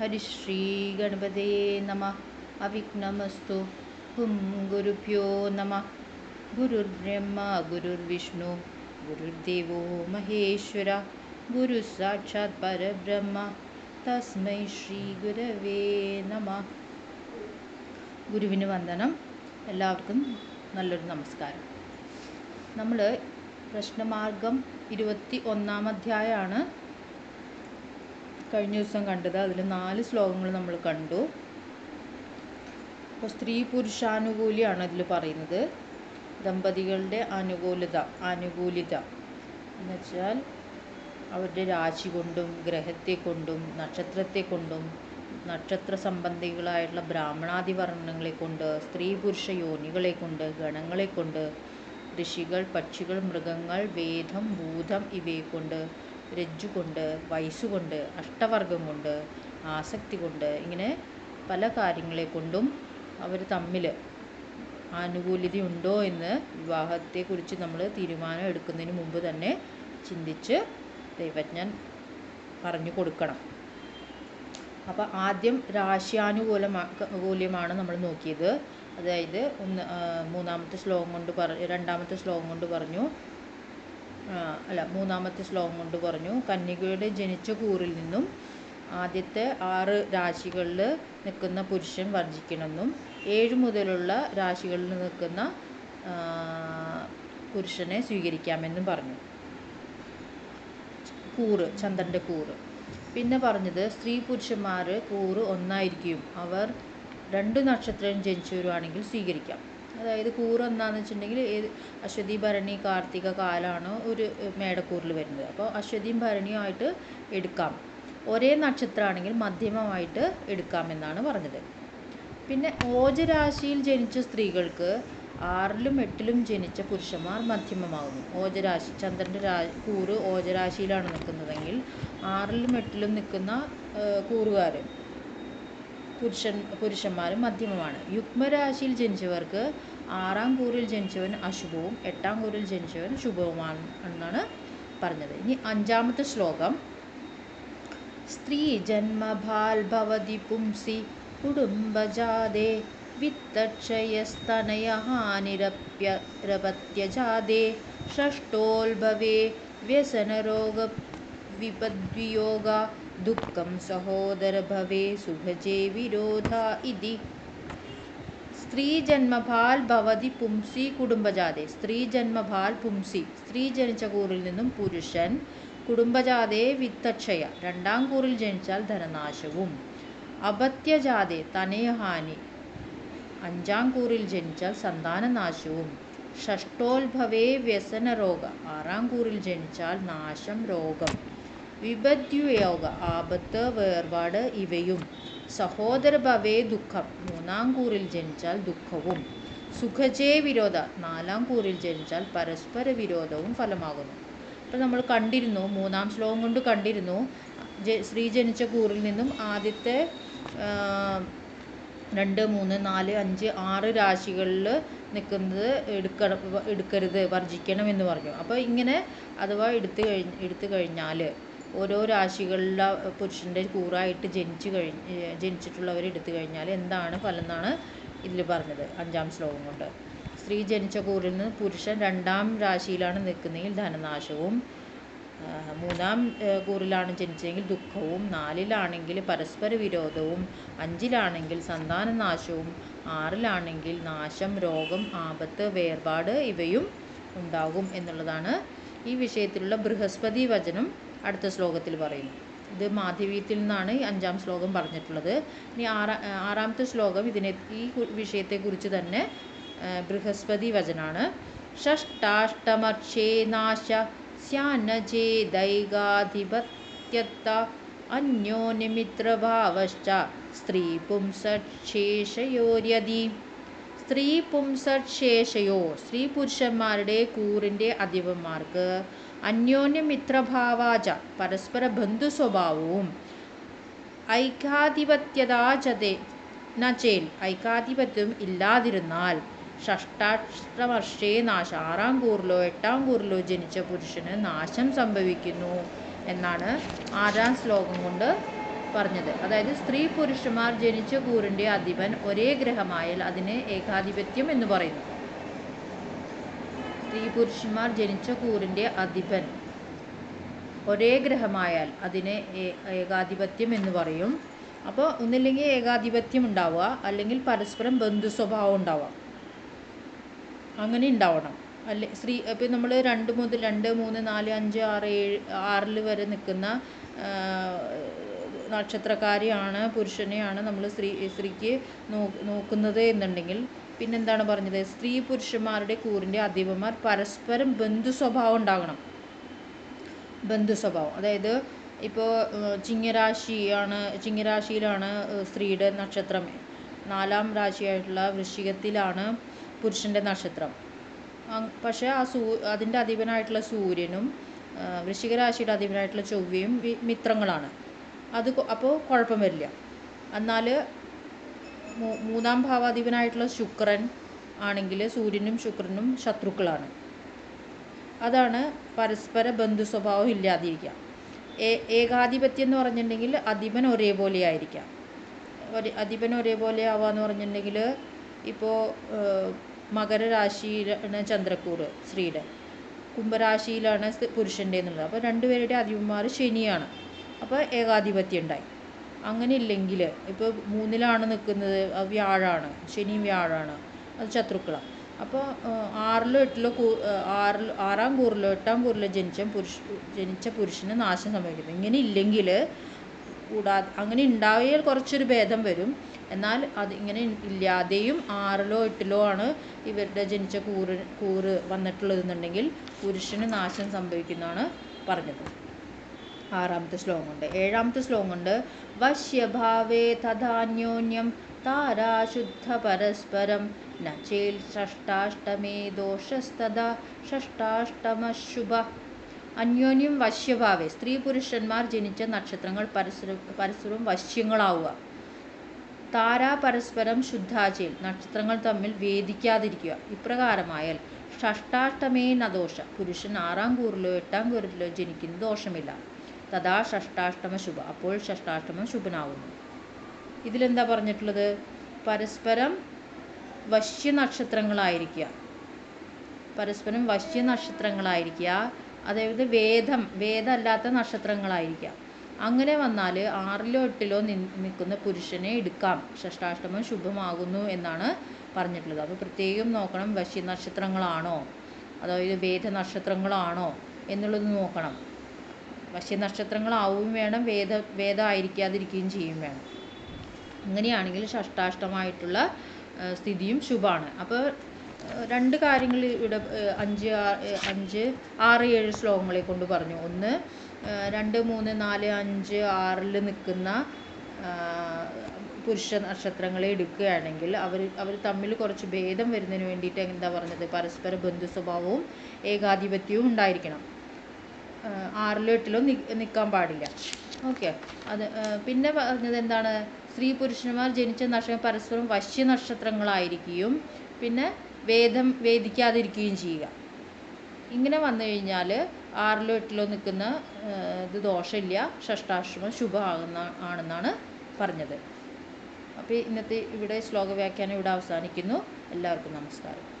ഹരിശ്രീ ഗണപതേ നമ അവിഘ്നമസ്തു ഹും ഗുരുഭ്യോ നമ ഗുരുബ്രഹ്മ ഗുരുർവിഷ്ണു ഗുരുർദേവോ മഹേശ്വര ഗുരു സാക്ഷാത് പരബ്രഹ്മ തസ്മൈ ശ്രീ ഗുരവേ നമ ഗുരുവിന് വന്ദനം. എല്ലാവർക്കും നല്ലൊരു നമസ്കാരം. നമ്മൾ പ്രശ്നമാർഗം ഇരുപത്തി ഒന്നാം അധ്യായമാണ് കഴിഞ്ഞ ദിവസം കണ്ടത്. അതിൽ നാല് ശ്ലോകങ്ങൾ നമ്മൾ കണ്ടു. അപ്പോൾ സ്ത്രീ പുരുഷാനുകൂല്യമാണ് അതിൽ പറയുന്നത്. ദമ്പതികളുടെ അനുകൂലത ആനുകൂല്യത. എന്നുവെച്ചാൽ അവരുടെ രാശി കൊണ്ടും ഗ്രഹത്തെ കൊണ്ടും നക്ഷത്രത്തെ കൊണ്ടും നക്ഷത്ര സംബന്ധികളായിട്ടുള്ള ബ്രാഹ്മണാദി വർണങ്ങളെ കൊണ്ട് സ്ത്രീ പുരുഷ യോനികളെ കൊണ്ട് ഗണങ്ങളെ കൊണ്ട് ഋഷികൾ പക്ഷികൾ മൃഗങ്ങൾ വേദം ഭൂതം ഇവയെ കൊണ്ട് രജ്ജു കൊണ്ട് വയസ്സുകൊണ്ട് അഷ്ടവർഗം കൊണ്ട് ആസക്തി കൊണ്ട് ഇങ്ങനെ പല കാര്യങ്ങളെ കൊണ്ടും അവർ തമ്മിൽ ആനുകൂല്യതയുണ്ടോ എന്ന് വിവാഹത്തെക്കുറിച്ച് നമ്മൾ തീരുമാനം എടുക്കുന്നതിന് മുമ്പ് തന്നെ ചിന്തിച്ച് ദൈവജ്ഞൻ പറഞ്ഞു കൊടുക്കണം. അപ്പോൾ ആദ്യം രാശ്യാനുകൂലമാ കൂല്യമാണ് നമ്മൾ നോക്കിയത്. അതായത് ഒന്ന് മൂന്നാമത്തെ ശ്ലോകം കൊണ്ട് പറ രണ്ടാമത്തെ ശ്ലോകം കൊണ്ട് പറഞ്ഞു. അല്ല മൂന്നാമത്തെ ശ്ലോകം കൊണ്ട് പറഞ്ഞു കന്യകയുടെ ജനിച്ച കൂറിൽ നിന്നും ആദ്യത്തെ ആറ് രാശികളിൽ നിൽക്കുന്ന പുരുഷൻ വർജിക്കണമെന്നും ഏഴ് മുതലുള്ള രാശികളിൽ നിൽക്കുന്ന പുരുഷനെ സ്വീകരിക്കാമെന്നും പറഞ്ഞു. കൂറ് ചന്ദ്രന്റെ കൂറ്. പിന്നെ പറഞ്ഞത് സ്ത്രീ പുരുഷന്മാർ കൂറ് ഒന്നായിരിക്കും. അവർ രണ്ട് നക്ഷത്രം ജനിച്ചവരുവാണെങ്കിൽ സ്വീകരിക്കാം. അതായത് കൂറ് എന്താണെന്ന് വെച്ചിട്ടുണ്ടെങ്കിൽ ഏത് അശ്വതി ഭരണി കാർത്തിക കാലാണ് ഒരു മേടക്കൂറിൽ വരുന്നത്. അപ്പോൾ അശ്വതിയും ഭരണിയും ആയിട്ട് എടുക്കാം. ഒരേ നക്ഷത്രമാണെങ്കിൽ മധ്യമമായിട്ട് എടുക്കാമെന്നാണ് പറഞ്ഞത്. പിന്നെ ഓജരാശിയിൽ ജനിച്ച സ്ത്രീകൾക്ക് ആറിലും എട്ടിലും ജനിച്ച പുരുഷന്മാർ മധ്യമമാകുന്നു. ഓജരാശി ചന്ദ്രന്റെ രാ കൂറ് ഓജരാശിയിലാണ് നിൽക്കുന്നതെങ്കിൽ ആറിലും എട്ടിലും നിൽക്കുന്ന കൂറുകാർ പുരുഷൻ പുരുഷന്മാരും മധ്യമമാണ്. യുഗ്മരാശിയിൽ ജനിച്ചവർക്ക് ആറാം കൂറിൽ ജനിച്ചവൻ അശുഭവും എട്ടാം കൂറിൽ ജനിച്ചവൻ ശുഭവുമാണ് എന്നാണ് പറഞ്ഞത്. ഇനി അഞ്ചാമത്തെ ശ്ലോകം. സ്ത്രീ ജന്മഭാൽ ഭവതി പുംസി കുടുംബജാതേ വിത്തക്ഷയസ്തനയഹാനിരപ്യരപത്യജാതേ ഷഷ്ടോത്ഭവേ വ്യസനരോഗ വിപദ്വിയോഗ ദുഃഖം സഹോദരഭവേ സുഖജേ വിരോധ ഇതി. സ്ത്രീ ജന്മഭാൽ ഭവതി പുംസി കുടുംബജാതെ. സ്ത്രീ ജന്മഭാൽ പുംസി. സ്ത്രീ ജനിച്ച കൂറിൽ നിന്നും പുരുഷൻ കുടുംബജാതെ വിത്തക്ഷയ. രണ്ടാം കൂറിൽ ജനിച്ചാൽ ധനനാശവും. അപത്യജാതെ തനയഹാനി. അഞ്ചാം കൂറിൽ ജനിച്ചാൽ സന്താനനാശവും. ഷഷ്ടോത്ഭവേ വ്യസനരോഗ. ആറാം കൂറിൽ ജനിച്ചാൽ നാശം രോഗം. വിപദ്യുയോഗ ആപത്ത് വേർപാട് ഇവയും. സഹോദരഭവേ ദുഃഖം മൂന്നാം കൂറിൽ ജനിച്ചാൽ ദുഃഖവും. സുഖജേ വിരോധ നാലാം കൂറിൽ ജനിച്ചാൽ പരസ്പര വിരോധവും ഫലമാകുന്നു. അപ്പോൾ നമ്മൾ കണ്ടിരുന്നു മൂന്നാം ശ്ലോകം കൊണ്ട് കണ്ടിരുന്നു സ്ത്രീ ജനിച്ച കൂറിൽ നിന്നും ആദ്യത്തെ രണ്ട് മൂന്ന് നാല് അഞ്ച് ആറ് രാശികളിൽ നിൽക്കുന്നത് എടുക്ക എടുക്കരുത് വർജിക്കണം എന്ന് പറഞ്ഞു. അപ്പോൾ ഇങ്ങനെ അഥവാ എടുത്തു കഴിഞ്ഞ് എടുത്തു കഴിഞ്ഞാൽ ഓരോ രാശികളിലെ പുരുഷന്റെ കൂറായിട്ട് ജനിച്ചു കഴിഞ്ഞ് ജനിച്ചിട്ടുള്ളവർ എടുത്തു കഴിഞ്ഞാൽ എന്താണ് ഫലം എന്നാണ് ഇതിൽ പറഞ്ഞത് അഞ്ചാം ശ്ലോകം കൊണ്ട്. സ്ത്രീ ജനിച്ച കൂറിൽ നിന്ന് പുരുഷൻ രണ്ടാം രാശിയിലാണ് നിൽക്കുന്നതെങ്കിൽ ധനനാശവും മൂന്നാം കൂറിലാണ് ജനിച്ചതെങ്കിൽ ദുഃഖവും നാലിലാണെങ്കിൽ പരസ്പര വിരോധവും അഞ്ചിലാണെങ്കിൽ സന്താനനാശവും ആറിലാണെങ്കിൽ നാശം രോഗം ആപത്ത് വേർപാട് ഇവയും ഉണ്ടാകും എന്നുള്ളതാണ് ഈ വിഷയത്തിലുള്ള ബൃഹസ്പതി വചനം അടുത്ത ശ്ലോകത്തിൽ പറയുന്നു. ഇത് മാധവീയത്തിൽ നിന്നാണ് അഞ്ചാം ശ്ലോകം പറഞ്ഞിട്ടുള്ളത്. ഇനി ആറാ ആറാമത്തെ ശ്ലോകം ഇതിനെ ഈ വിഷയത്തെക്കുറിച്ച് തന്നെ ബൃഹസ്പതി വചനാണ്. ഷഷ്ടാഷ്ടമർഷേ നാശ സ്യാനജേദൈകാധിപത്യത്ത അന്യോന്യമിത്രഭാവശ്ച സ്ത്രീ പുംസേഷയോര്യതി സ്ത്രീ പുംസേഷയോ സ്ത്രീ പുരുഷന്മാരുടെ കൂറിന്റെ അധിപന്മാർക്ക് അന്യോന്യമിത്രഭാവാച പരസ്പര ബന്ധു സ്വഭാവവും ഐകാധിപത്യതാചതേ നചേൽ ഐകാധിപത്യം ഇല്ലാതിരുന്നാൽ ഷഷ്ടാഷ്ടവർഷേ നാശ ആറാം കൂറിലോ എട്ടാം കൂറിലോ ജനിച്ച പുരുഷന് നാശം സംഭവിക്കുന്നു എന്നാണ് ആറാം ശ്ലോകം കൊണ്ട് പറഞ്ഞത്. അതായത് സ്ത്രീ പുരുഷന്മാർ ജനിച്ച കൂറിന്റെ അധിപൻ ഒരേ ഗ്രഹമായാൽ അതിന് ഏകാധിപത്യം എന്ന് പറയുന്നു. സ്ത്രീ പുരുഷന്മാർ ജനിച്ച കൂറിന്റെ അധിപൻ ഒരേ ഗ്രഹമായാൽ അതിന് ഏകാധിപത്യം എന്ന് പറയും. അപ്പോൾ ഒന്നില്ലെങ്കിൽ ഏകാധിപത്യം ഉണ്ടാവുക അല്ലെങ്കിൽ പരസ്പരം ബന്ധു സ്വഭാവം ഉണ്ടാവുക. അങ്ങനെ ഉണ്ടാവണം. അല്ലെ സ്ത്രീ ഇപ്പം നമ്മൾ രണ്ട് മുതൽ രണ്ട് മൂന്ന് നാല് അഞ്ച് ആറ് ഏഴ് ആറിൽ വരെ നിൽക്കുന്ന നക്ഷത്രക്കാരെയാണ് പുരുഷനെയാണ് നമ്മൾ സ്ത്രീ സ്ത്രീക്ക് നോ നോക്കുന്നത് എന്നുണ്ടെങ്കിൽ പിന്നെന്താണ് പറഞ്ഞത്? സ്ത്രീ പുരുഷന്മാരുടെ കൂറിന്റെ അധിപന്മാർ പരസ്പരം ബന്ധു സ്വഭാവം ഉണ്ടാകണം. ബന്ധു സ്വഭാവം. അതായത് ഇപ്പോൾ ചിങ്ങരാശിയാണ് ചിങ്ങരാശിയിലാണ് സ്ത്രീയുടെ നക്ഷത്രം. നാലാം രാശിയായിട്ടുള്ള വൃശ്ചികത്തിലാണ് പുരുഷന്റെ നക്ഷത്രം. പക്ഷെ ആ സൂ അതിന്റെ അധിപനായിട്ടുള്ള സൂര്യനും വൃശ്ചിക രാശിയുടെ അധിപനായിട്ടുള്ള ചൊവ്വയും മിത്രങ്ങളാണ്. അത് അപ്പോൾ കുഴപ്പം വരില്ല. എന്നാൽ മൂന്നാം ഭാവാധിപനായിട്ടുള്ള ശുക്രൻ ആണെങ്കിൽ സൂര്യനും ശുക്രനും ശത്രുക്കളാണ്. അതാണ് പരസ്പര ബന്ധു സ്വഭാവം ഇല്ലാതിരിക്കുക. ഏ ഏകാധിപത്യം എന്ന് പറഞ്ഞിട്ടുണ്ടെങ്കിൽ അധിപൻ ഒരേപോലെ ആയിരിക്കാം ഒരു അധിപൻ ഒരേപോലെ ആവാന്ന് പറഞ്ഞിട്ടുണ്ടെങ്കിൽ ഇപ്പോൾ മകരരാശിയിലാണ് ചന്ദ്രക്കൂറ് സ്ത്രീയുടെ. കുംഭരാശിയിലാണ് പുരുഷന്റെ എന്നുള്ളത്. അപ്പോൾ രണ്ടുപേരുടെ അധിപന്മാർ ശനിയാണ്. അപ്പോൾ ഏകാധിപത്യം ഉണ്ടായി അങ്ങനെ ഇല്ലെങ്കിൽ ഇപ്പോൾ മൂന്നിലാണ് നിൽക്കുന്നത് അത് വ്യാഴാണ് ശനിയും വ്യാഴാണ് അത് ശത്രുക്കളാണ് അപ്പോൾ ആറിലോ എട്ടിലോ കൂ ആറിൽ ആറാം കൂറിലോ എട്ടാം കൂറിലോ ജനിച്ച പുരുഷ ജനിച്ച പുരുഷന് നാശം സംഭവിക്കുന്നു. ഇങ്ങനെ ഇല്ലെങ്കിൽ കൂടാതെ അങ്ങനെ ഉണ്ടായാൽ കുറച്ചൊരു ഭേദം വരും. എന്നാൽ അത് ഇങ്ങനെ ഇല്ലാതെയും ആറിലോ എട്ടിലോ ആണ് ഇവരുടെ ജനിച്ച കൂറ് കൂറ് വന്നിട്ടുള്ളതെന്നുണ്ടെങ്കിൽ പുരുഷന് നാശം സംഭവിക്കുന്നതാണ് പറഞ്ഞത്. ആറാമത്തെ ശ്ലോകം കൊണ്ട് ഏഴാമത്തെ ശ്ലോകം കൊണ്ട് വശ്യഭാവേ തഥാന്യോന്യം താരാശുദ്ധ പരസ്പരം നചേൽ ചേൽ ഷഷ്ടാഷ്ടമേ ദോഷസ്തഥാ ഷഷ്ടാഷ്ടമശുഭ. അന്യോന്യം വശ്യഭാവേ സ്ത്രീ പുരുഷന്മാർ ജനിച്ച നക്ഷത്രങ്ങൾ പരസ്പരം പരസ്പരം വശ്യങ്ങളാവുക. താരാ പരസ്പരം ശുദ്ധാചേൽ നക്ഷത്രങ്ങൾ തമ്മിൽ വേദിക്കാതിരിക്കുക. ഇപ്രകാരമായാൽ ഷഷ്ടാഷ്ടമേ നദോഷ പുരുഷൻ ആറാം കൂറിലോ എട്ടാം കൂറിലോ ജനിക്കുന്ന ദോഷമില്ല. തഥാ ഷഷ്ടാഷ്ടമ ശുഭ അപ്പോൾ ഷഷ്ടാഷ്ടമം ശുഭനാവുന്നു. ഇതിലെന്താ പറഞ്ഞിട്ടുള്ളത്? പരസ്പരം വശ്യ നക്ഷത്രങ്ങളായിരിക്കുക പരസ്പരം വശ്യ നക്ഷത്രങ്ങളായിരിക്കുക അതായത് വേദം വേദമല്ലാത്ത നക്ഷത്രങ്ങളായിരിക്കുക. അങ്ങനെ വന്നാൽ ആറിലോ എട്ടിലോ നിൽക്കുന്ന പുരുഷനെ എടുക്കാം. ഷഷ്ടാഷ്ടമം ശുഭമാകുന്നു എന്നാണ് പറഞ്ഞിട്ടുള്ളത്. അപ്പോൾ പ്രത്യേകം നോക്കണം വശ്യ നക്ഷത്രങ്ങളാണോ അതായത് വേദ നക്ഷത്രങ്ങളാണോ എന്നുള്ളത് നോക്കണം. വശ്യ നക്ഷത്രങ്ങളാവുകയും വേണം വേദ വേദമായിരിക്കാതിരിക്കുകയും ചെയ്യും വേണം. അങ്ങനെയാണെങ്കിൽ ഷഷ്ടാഷ്ടമായിട്ടുള്ള സ്ഥിതിയും ശുഭമാണ്. അപ്പോൾ രണ്ട് കാര്യങ്ങൾ ഇവിടെ അഞ്ച് അഞ്ച് ആറ് ഏഴ് ശ്ലോകങ്ങളെ കൊണ്ട് പറഞ്ഞു. ഒന്ന് രണ്ട് മൂന്ന് നാല് അഞ്ച് ആറിൽ നിൽക്കുന്ന പുരുഷ നക്ഷത്രങ്ങളെ എടുക്കുകയാണെങ്കിൽ അവർ അവർ തമ്മിൽ കുറച്ച് ഭേദം വരുന്നതിന് വേണ്ടിയിട്ട് എന്താ പറഞ്ഞത്? പരസ്പര ബന്ധു സ്വഭാവവും ഏകാധിപത്യവും ഉണ്ടായിരിക്കണം. ആറിലോ എട്ടിലോ നിൽക്കാൻ പാടില്ല. ഓക്കെ. അത് പിന്നെ പറഞ്ഞത് എന്താണ്? സ്ത്രീ പുരുഷന്മാർ ജനിച്ച നക്ഷത്രം പരസ്പരം വശ്യ നക്ഷത്രങ്ങളായിരിക്കുകയും പിന്നെ വേദം വേദിക്കാതിരിക്കുകയും ചെയ്യുക. ഇങ്ങനെ വന്നു കഴിഞ്ഞാൽ ആറിലോ എട്ടിലോ നിൽക്കുന്ന ഇത് ദോഷമില്ല. ഷഷ്ടാശ്രമം ശുഭമാകുന്ന ആണെന്നാണ് പറഞ്ഞത്. അപ്പോൾ ഇന്നത്തെ ഇവിടെ ശ്ലോക വ്യാഖ്യാനം ഇവിടെ അവസാനിക്കുന്നു. എല്ലാവർക്കും നമസ്കാരം.